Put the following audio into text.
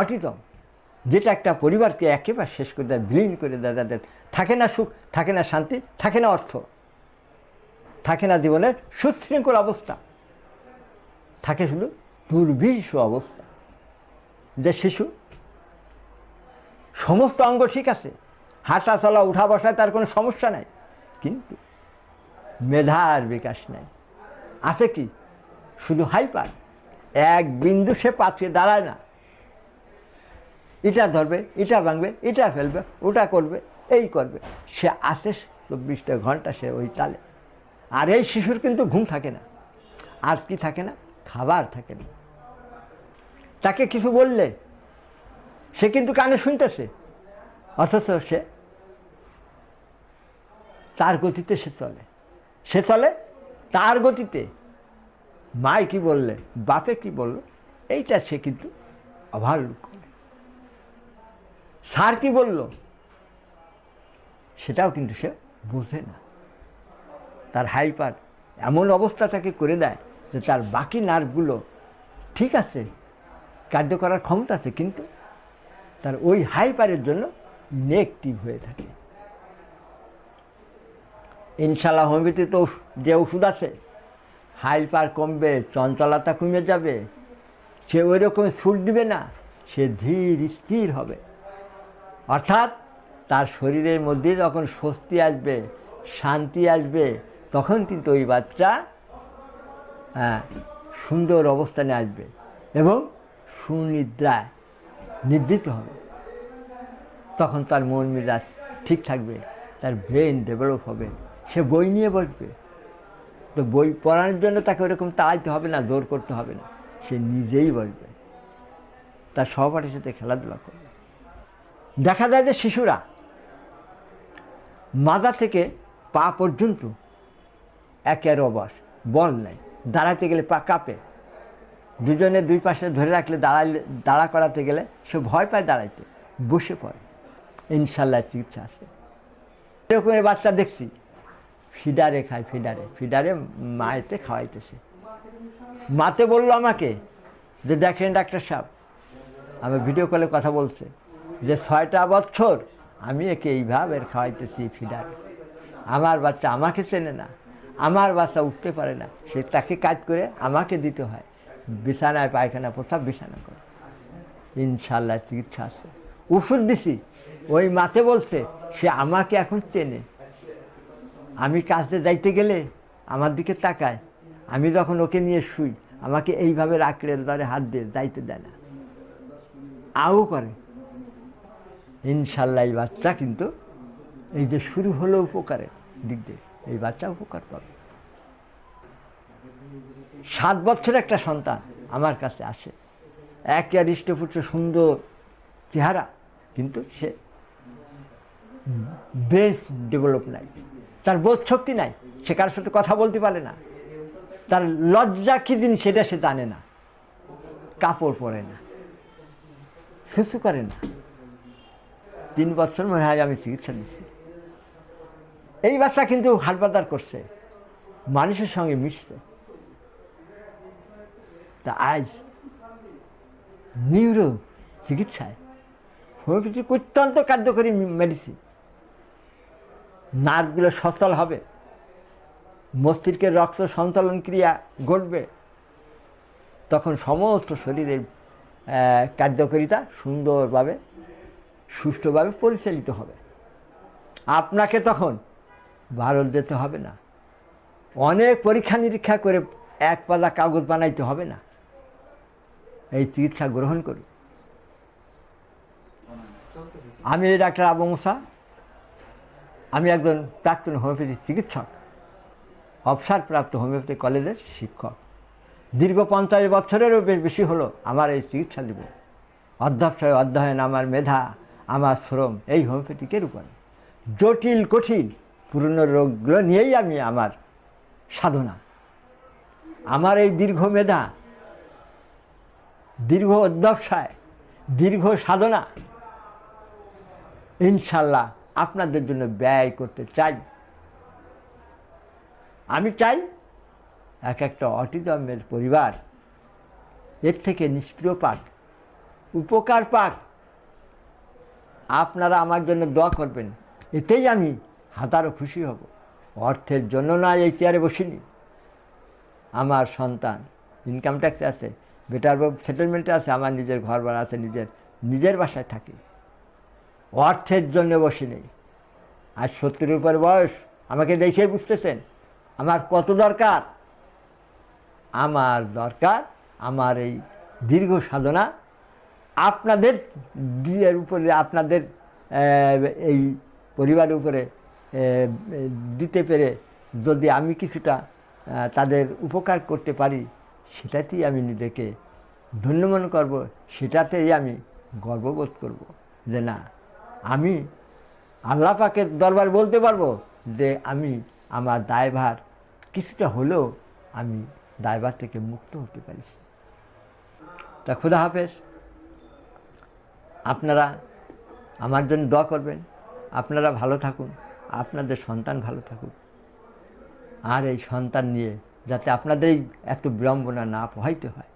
অটিতম, যেটা একটা পরিবারকে একেবারে শেষ করে দেয়, বিলীন করে দেয় তাদের থাকে না সুখ, থাকে না শান্তি, থাকে না অর্থ, থাকে না জীবনের সুশৃঙ্খল অবস্থা, থাকে শুধু দুর্বিষ অবস্থা। যে শিশু, সমস্ত অঙ্গ ঠিক আছে, হাঁটা চলা, উঠা বসায় তার কোনো সমস্যা নাই, কিন্তু মেধার বিকাশ নাই। আছে কি? শুধু হাইপার, এক বিন্দু সে পাচ্ছে দাঁড়ায় না। এটা ধরবে, এটা ভাঙবে, এটা ফেলবে, ওটা করবে, এই করবে। সে আসে চব্বিশটা ঘণ্টা সে ওই তালে। আর এই শিশুর কিন্তু ঘুম থাকে না। আর কি থাকে না? খাবার থাকে না। তাকে কিছু বললে, সে কিন্তু কানে শুনতেছে। অথচ সে, তার গতিতে সে চলে। সে চলে তার গতিতে। মায় কি বললে, বাপে কি বলল, এইটা সে কিন্তু অভাবলোক করে স্যার কি বলল? সেটাও কিন্তু সে বোঝে না। তার হাইপার এমন অবস্থা তাকে করে দেয় যে তার বাকি নার্ভগুলো ঠিক আছে, কার্য করার ক্ষমতা আছে, কিন্তু তার ওই হাইপারের জন্য নেগটিভ হয়ে থাকে। ইনশাল্লাহ হোমিওপ্যাথি তো যে ওষুধ আছে, হাইপার কমবে, চঞ্চলতা কমে যাবে, সে ওই রকম সুর দিবে না, সে ধীর স্থির হবে। অর্থাৎ তার শরীরের মধ্যে যখন স্বস্তি আসবে শান্তি আসবে তখন কিন্তু ওই বাচ্চা হ্যাঁ, সুন্দর অবস্থানে আসবে এবং সুনিদ্রায় নিদ্রিত হবে। তখন তার মন মেজাজ ঠিক থাকবে তার ব্রেন ডেভেলপ হবে সে বই নিয়ে বসবে। তো বই পড়ানোর জন্য তাকে ওরকম তাড়াইতে হবে না জোর করতে হবে না সে নিজেই বসবে। তার সহপাঠীর সাথে খেলাধুলা করবে। দেখা যায় যে শিশুরা মাথা থেকে পা পর্যন্ত একের অবাস বল নেই দাঁড়াতে গেলে পা কাঁপে। দুজনে দুই পাশে ধরে রাখলে দাঁড়াইলে, দাঁড়া করাতে গেলে সে ভয় পায় দাঁড়াইতে। বসে পড়ে। ইনশাল্লাহ চিকিৎসা আছে। এরকমের বাচ্চা দেখছি। ফিডারে খায়, ফিডারে। ফিডারে মায়েতে খাওয়াইতেছে। মাতে বলল আমাকে যে, দেখেন ডাক্তার সাহেব আমি ভিডিও কলে কথা বলছে। যে ছয়টা বছর আমি একে এইভাবে খাওয়াইতেছি ফিডারে। আমার বাচ্চা আমাকে চেনে না, আমার বাচ্চা উঠতে পারে না, সে তাকে কাজ করে আমাকে দিতে হয়। বিছানায় পায়খানা প্রসাব বিছানা করে। ইনশাল্লাহ চিকিৎসা আছে। ওষুধ দিছি, ওই মাতে বলছে, সে আমাকে এখন চেনে। আমি কাজে যাইতে গেলে আমার দিকে তাকায়। আমি যখন ওকে নিয়ে শুই, আমাকে এইভাবে রাখলে ধরে হাত দিয়ে যাইতে দেয় না। আও করে। ইনশাল্লাহ এই বাচ্চা কিন্তু এই যে শুরু হলো উপকারের দিক দিয়ে। এই বাচ্চা উপকার পাবে। সাত বছরের একটা সন্তান আমার কাছে আসে। একে হৃষ্টপুষ্ট সুন্দর চেহারা, কিন্তু সে বেশ ডেভেলপ নাই। তার বোধ শক্তি নাই, সে কারোর সাথে কথা বলতে পারে না। তার লজ্জা কী দিন সেটা সে জানে না। কাপড় পরে না, সুসু করে না। তিন বছর মনে হয় আমি চিকিৎসা দিচ্ছি। এই বাচ্চা কিন্তু হাটবাদার করছে, মানুষের সঙ্গে মিশছে। তা আজ নিউরো চিকিৎসায় হোমিওপ্যাথি অত্যন্ত কার্যকরী মেডিসিন নার্ভগুলো সচল হবে, মস্তিষ্কের রক্ত সঞ্চালন ক্রিয়া ঘটবে, তখন সমস্ত শরীরের কার্যকারিতা সুন্দরভাবে সুষ্ঠুভাবে পরিচালিত হবে। আপনাকে তখন ভারত যেতে হবে না। অনেক পরীক্ষা নিরীক্ষা করে এক পালা কাগজ বানাইতে হবে না। এই চিকিৎসা গ্রহণ করুন। আমি ডাক্তার আবু আমি একজন প্রাক্তন হোমিওপ্যাথি চিকিৎসক, অবসরপ্রাপ্ত হোমিওপ্যাথি কলেজের শিক্ষক। দীর্ঘ পঞ্চাশ বছরেরও বেশ হলো আমার এই চিকিৎসা দিব অধ্যবসায় অধ্যয়ন, আমার মেধা আমার শ্রম এই হোমিওপ্যাথিকের উপরে। জটিল, কঠিন, পুরনো রোগগুলো নিয়েই আমি আমার সাধনা। আমার এই দীর্ঘ মেধা, দীর্ঘ অধ্যবসায়, দীর্ঘ সাধনা, ইনশাল্লাহ আপনাদের জন্য ব্যয় করতে চাই। আমি চাই এক একটা অটিজমের পরিবার, এর থেকে নিষ্ক্রিয় পাক, উপকার পাক আপনারা আমার জন্য দোয়া করবেন। এতেই আমি হাতারও খুশি হব। অর্থের জন্য না এই চেয়ারে বসিনি। আমার সন্তান ইনকাম ট্যাক্স আছে বেটার সেটেলমেন্টে আছে, আমার নিজের ঘর ভাড়া আছে, নিজের নিজের বাসায় থাকি। অর্থের জন্য বসে নেই আজ সত্তরের উপর বয়স, আমাকে দেখে বুঝতেছেন? আমার কত দরকার? আমার দরকার আমার এই দীর্ঘ সাধনা আপনাদের দিয়ের উপরে, আপনাদের এই পরিবারের উপরে দিতে পেরে যদি আমি কিছুটা তাদের উপকার করতে পারি, সেটাতেই আমি নিজেকে ধন্য মনে করব, সেটাতেই আমি গর্ববোধ করব যে না, আমি আল্লাহ পাকের দরবার বলতে পারব যে আমি আমার দায়ভার কিছুটা হলেও আমি দায়ভার থেকে মুক্ত হতে পারিছি। তা খুদা হাফেজ। আপনারা আমার জন্য দোয়া করবেন। আপনারা ভালো থাকুন। আপনাদের সন্তান ভালো থাকুক। আর এই সন্তান নিয়ে যাতে আপনাদের এত বিড়ম্বনা না প্রভাবিত হয়।